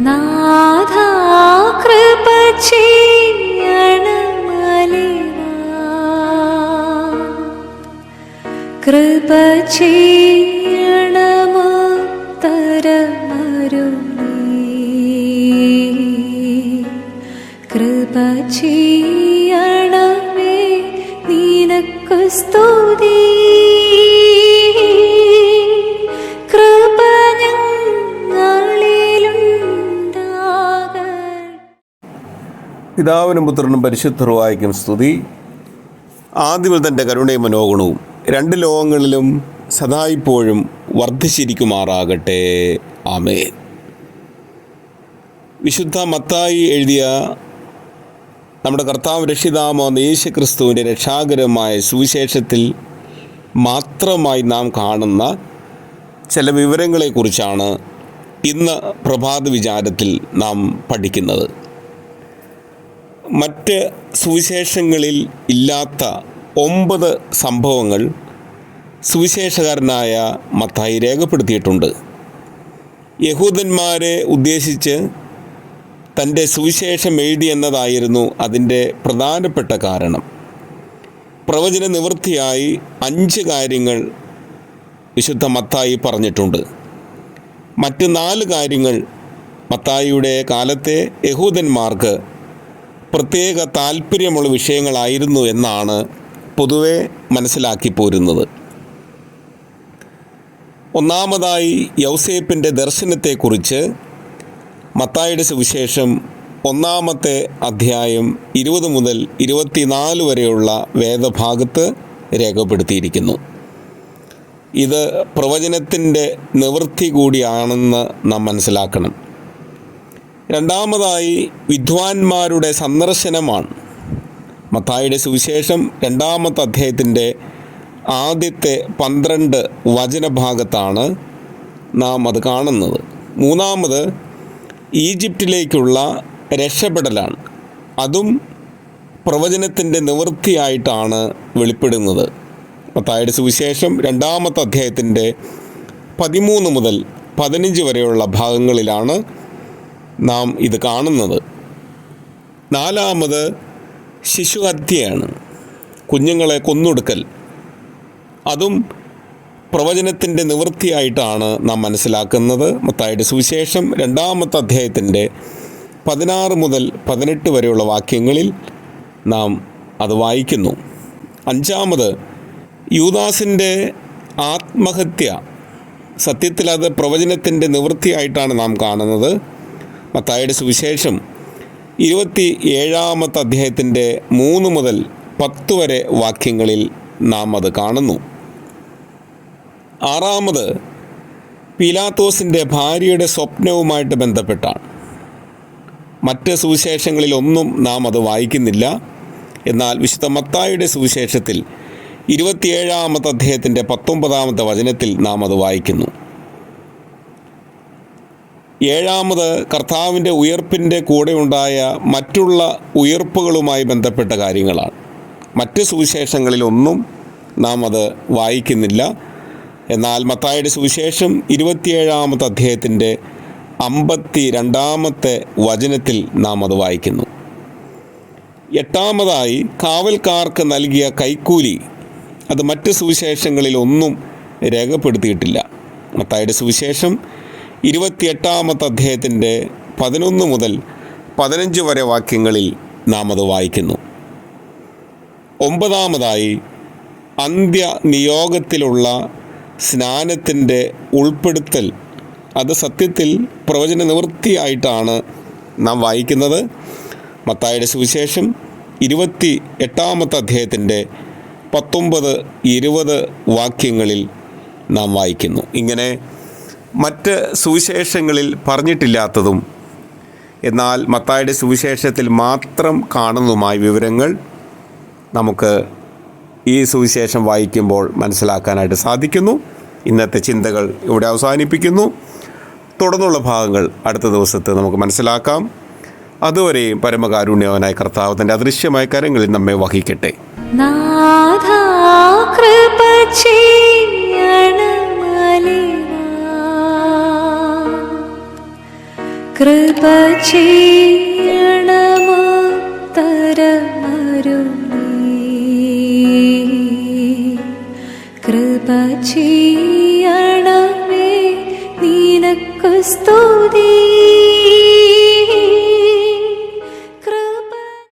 നാഥാ കൃപ കൃപ ചെയ്യണമുത്തരമരുളീ. കൃപ ചെയ്യണമേ നിനക്കു സ്തുതി. പിതാവിനും പുത്രനും പരിശുദ്ധറുവായിക്കും സ്തുതി. ആദ്യമേ തന്റെ കരുണയും മനോഗുണവും രണ്ട് ലോകങ്ങളിലും സദായിപ്പോഴും വർദ്ധിച്ചിരിക്കുമാറാകട്ടെ. ആമേ വിശുദ്ധ മത്തായി എഴുതിയ നമ്മുടെ കർത്താവ് രക്ഷിതാമോ യേശു ക്രിസ്തുവിന്റെ രക്ഷാകരമായ സുവിശേഷത്തിൽ മാത്രമായി നാം കാണുന്ന ചില വിവരങ്ങളെക്കുറിച്ചാണ് ഇന്ന് പ്രഭാത വിചാരത്തിൽ നാം പഠിക്കുന്നത്. മറ്റ് സുവിശേഷങ്ങളിൽ ഇല്ലാത്ത ഒമ്പത് സംഭവങ്ങൾ സുവിശേഷകാരനായ മത്തായി രേഖപ്പെടുത്തിയിട്ടുണ്ട്. യഹൂദന്മാരെ ഉദ്ദേശിച്ച് തന്റെ സുവിശേഷം എഴുതി എന്നതായിരുന്നു അതിന്റെ പ്രധാനപ്പെട്ട കാരണം. പ്രവചന നിവൃത്തിയായി അഞ്ച് കാര്യങ്ങൾ വിശുദ്ധ മത്തായി പറഞ്ഞിട്ടുണ്ട്. മറ്റ് നാല് കാര്യങ്ങൾ മത്തായിയുടെ കാലത്തെ യഹൂദന്മാർക്ക് പ്രത്യേക താല്പര്യമുള്ള വിഷയങ്ങളായിരുന്നു എന്നാണ് പൊതുവെ മനസ്സിലാക്കി പോരുന്നത്. ഒന്നാമതായി യൗസേപ്പിന്റെ ദർശനത്തെക്കുറിച്ച് മത്തായുടെ സുവിശേഷം ഒന്നാമത്തെ അധ്യായം ഇരുപത് മുതൽ ഇരുപത്തിനാല് വരെയുള്ള വേദഭാഗത്ത് രേഖപ്പെടുത്തിയിരിക്കുന്നു. ഇത് പ്രവചനത്തിന്റെ നിവൃത്തി കൂടിയാണെന്ന് നാം മനസ്സിലാക്കണം. രണ്ടാമതായി വിദ്വാൻമാരുടെ സന്ദർശനമാണ്. മത്തായിയുടെ സുവിശേഷം രണ്ടാമത്തെ അധ്യായത്തിന്റെ ആദ്യത്തെ പന്ത്രണ്ട് വചനഭാഗത്താണ് നാം അത് കാണുന്നത്. മൂന്നാമത് ഈജിപ്തിലേക്കുള്ള രക്ഷപ്പെടലാണ്. അതും പ്രവചനത്തിന്റെ നിവൃത്തിയായിട്ടാണ് വെളിപ്പെടുന്നത്. മത്തായിയുടെ സുവിശേഷം രണ്ടാമത്തെ അധ്യായത്തിന്റെ പതിമൂന്ന് മുതൽ പതിനഞ്ച് വരെയുള്ള ഭാഗങ്ങളിലാണ് നാം ഇത് കാണുന്നത്. നാലാമത് ശിശുഹത്യയാണ്. കുഞ്ഞുങ്ങളെ കൊന്നൊടുക്കൽ. അതും പ്രവചനത്തിന്റെ നിവൃത്തിയായിട്ടാണ് നാം മനസ്സിലാക്കുന്നത്. മത്തായുടെ സുവിശേഷം രണ്ടാമത്തെ അധ്യായത്തിന്റെ പതിനാറ് മുതൽ പതിനെട്ട് വരെയുള്ള വാക്യങ്ങളിൽ നാം അത് വായിക്കുന്നു. അഞ്ചാമത് യൂദാസിന്റെ ആത്മഹത്യ. സത്യത്തിൽ അത് പ്രവചനത്തിന്റെ നിവൃത്തിയായിട്ടാണ് നാം കാണുന്നത്. മത്തായുടെ സുവിശേഷം ഇരുപത്തി ഏഴാമത്തെ അധ്യായത്തിന്റെ മൂന്ന് മുതൽ പത്ത് വരെ വാക്യങ്ങളിൽ നാം അത് കാണുന്നു. ആറാമത് പീലാത്തോസിന്റെ ഭാര്യയുടെ സ്വപ്നവുമായിട്ട് ബന്ധപ്പെട്ടാണ്. മറ്റ് സുവിശേഷങ്ങളിൽ ഒന്നും നാം അത് വായിക്കുന്നില്ല. എന്നാൽ വിശുദ്ധ മത്തായുടെ സുവിശേഷത്തിൽ ഇരുപത്തിയേഴാമത്തെ അദ്ദേഹത്തിന്റെ പത്തൊമ്പതാമത്തെ വചനത്തിൽ നാം അത് വായിക്കുന്നു. ഏഴാമത് കർത്താവിന്റെ ഉയർപ്പിന്റെ കൂടെ ഉണ്ടായ മറ്റുള്ള ഉയർപ്പുകളുമായി ബന്ധപ്പെട്ട കാര്യങ്ങളാണ്. മറ്റ് സുവിശേഷങ്ങളിലൊന്നും നാം അത് വായിക്കുന്നില്ല. എന്നാൽ മത്തായുടെ സുവിശേഷം ഇരുപത്തിയേഴാമത്തെ അധ്യായത്തിന്റെ അമ്പത്തി രണ്ടാമത്തെ വചനത്തിൽ നാം അത് വായിക്കുന്നു. എട്ടാമതായി കാവൽക്കാർക്ക് നൽകിയ കൈക്കൂലി. അത് മറ്റ് സുവിശേഷങ്ങളിലൊന്നും രേഖപ്പെടുത്തിയിട്ടില്ല. മത്തായുടെ സുവിശേഷം ഇരുപത്തിയെട്ടാമത്തെ അധ്യായത്തിന്റെ പതിനൊന്ന് മുതൽ പതിനഞ്ച് വരെ വാക്യങ്ങളിൽ നാം അത് വായിക്കുന്നു. ഒമ്പതാമതായി അന്ത്യ നിയോഗത്തിലുള്ള സ്നാനത്തിന്റെ ഉൾപ്പെടുത്തൽ. അത് സത്യത്തിൽ പ്രവചന നിവൃത്തിയായിട്ടാണ് നാം വായിക്കുന്നത്. മത്തായുടെ സുവിശേഷം ഇരുപത്തി എട്ടാമത്തെ അധ്യായത്തിന്റെ പത്തൊമ്പത് ഇരുപത് വാക്യങ്ങളിൽ നാം വായിക്കുന്നു. ഇങ്ങനെ മറ്റ് സുവിശേഷങ്ങളിൽ പറഞ്ഞിട്ടില്ലാത്തതും എന്നാൽ മത്തായുടെ സുവിശേഷത്തിൽ മാത്രം കാണുന്നതുമായ വിവരങ്ങൾ നമുക്ക് ഈ സുവിശേഷം വായിക്കുമ്പോൾ മനസ്സിലാക്കാനായിട്ട് സാധിക്കുന്നു. ഇന്നത്തെ ചിന്തകൾ ഇവിടെ അവസാനിപ്പിക്കുന്നു. തുടർന്നുള്ള ഭാഗങ്ങൾ അടുത്ത ദിവസത്തെ നമുക്ക് മനസ്സിലാക്കാം. അതുവരെയും പരമകാരുണ്യവനായ കർത്താവ് തന്റെ അദൃശ്യമായ കരങ്ങളിൽ നമ്മെ വഹിക്കട്ടെ. നാഥാ കൃപ ചെയ്യണമലിവാ കൃപ ചെയ്യണമുത്തരമരുളി ചെയ്യണമേ നിനക്കു സ്തുതി.